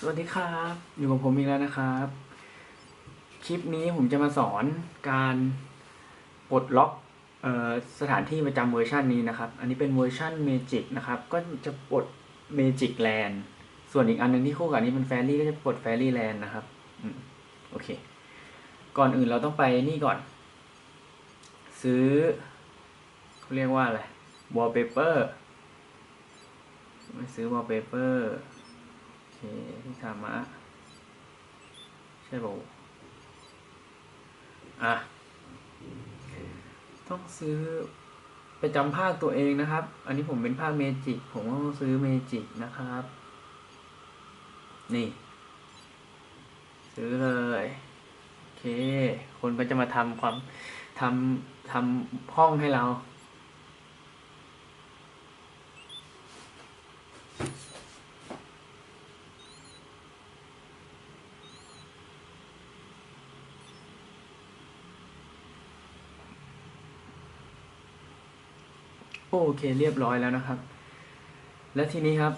สวัสดีครับ อยู่กับผมอีกแล้วนะครับ คลิปนี้ผมจะมาสอนการปลดล็อกออสถานที่ประจำเวอร์ชันนี้นะครับ อันนี้เป็นเวอร์ชัน Magic นะครับ ก็จะปลด Magic Land ส่วนอีกอันหนึงที่คู่กับนี้เป็น Fairy ก็จะปลด Fairy Land นะครับอโอเค ก่อนอื่นเราต้องไปนี่ก่อน ซื้อเขาเรียกว่าอะไร wallpaper ไม่ซื้อ wallpaper โอ เคที่ทามะใช่ป่าอะ ต้องซื้อไปจำภาคตัวเองนะครับ อันนี้ผมเป็นภาคเมจิก ผมก็ต้องซื้อเมจิกนะครับ นี่ ซื้อเลย โอเค คนก็จะมาทำความทำทำห้องให้เรา โอเคเรียบร้อยแล้วนะครับ และทีนี้ครับ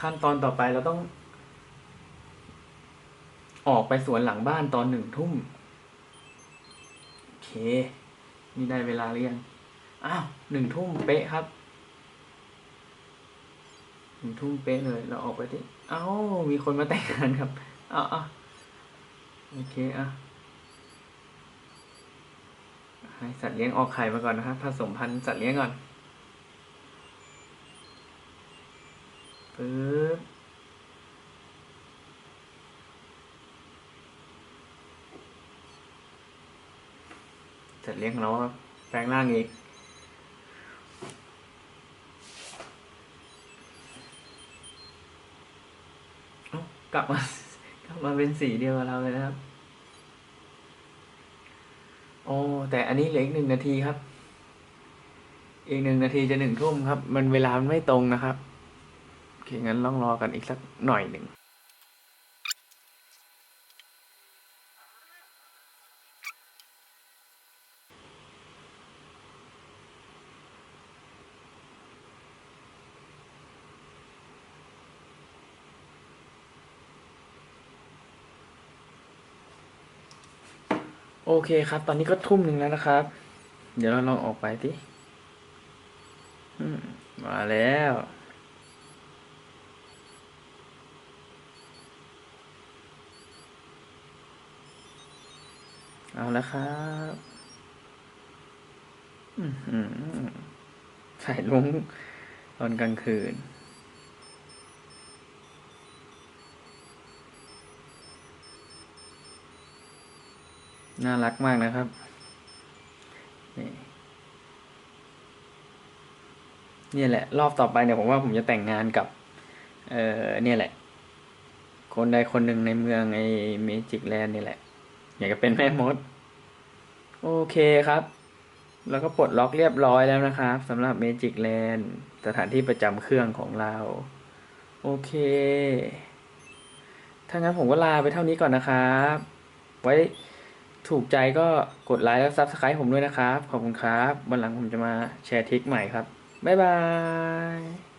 ขั้นตอนต่อไปเราต้อง ออกไปสวนหลังบ้านตอนหนึ่งทุ่มโอเค นี่ได้เวลาหรือยังอ้าวหนึ่งทุ่มเป๊ะครับหนึ่งทุ่มเป๊ะเลย เราออกไปที่เอ้ามีคนมาแต่งงานครับอ้าวอ้าวโอเคอะให้สัตว์เลี้ยงออกไข่มาก่อนนะครับผสมพันธุ์สัตว์เลี้ยงก่อน ปึ๊บจัดเลี้ยงของเราครับแปลงร่างอีกกลับมากลับมาเป็นสีเดียวกับเราเลยนะครับ โอ้แต่อันนี้เหลืออีกหนึ่งนาทีครับ อีกหนึ่งนาทีจะหนึ่งทุ่มครับ มันเวลามันไม่ตรงนะครับ เคงั้นต้องรอกันอีกสักหน่อยหนึ่งโอเคครับ ตอนนี้ก็ทุ่มหนึ่งแล้วนะครับ เดี๋ยวเราลองออกไปสิมาแล้ว เอาแล้วครับใส่ลุงตอนกลางคืน น่ารักมากนะครับ นี่นี่แหละ รอบต่อไปเนี่ยผมว่าผมจะแต่งงานกับ เออเนี่ยแหละ คนใดคนหนึ่งในเมืองไอเมจิกแลนด์นี่แหละ อยากจะเป็นแม่มด โอเคครับ แล้วก็ปลดล็อกเรียบร้อยแล้วนะครับสำหรับ Magic Land สถานที่ประจำเครื่องของเรา โอเค ถ้างั้นผมก็ลาไปเท่านี้ก่อนนะครับ ไว้ถูกใจก็กดไลค์และ Subscribe ผมด้วยนะครับ ขอบคุณครับ วันหลังผมจะมาแชร์ทริคใหม่ครับ บ๊ายบาย